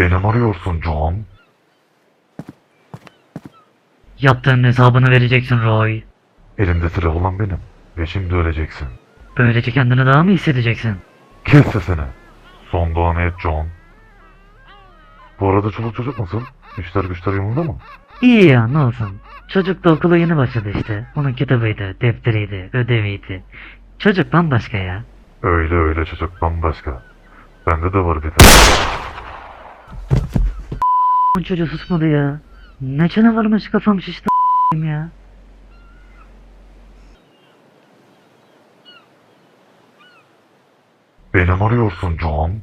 Beni mi arıyorsun John? Yaptığın hesabını vereceksin Roy. Elinde silah olan benim. Ve şimdi öleceksin. Böylece kendini daha mı hissedeceksin? Kes sesini. Son doğan et John. Bu arada çoluk çocuk nasıl? İşler güçler yolunda mı? İyi ya ne olsun. Çocuk da okula yeni başladı işte. Onun kitabıydı, defteriydi, ödeviydi. Çocuk bambaşka ya. Öyle öyle çocuk bambaşka. Bende de var bir tane. Bu çocuğu susmadı ya. Ne canavarmış kafam şişti ya. Beni mi arıyorsun John?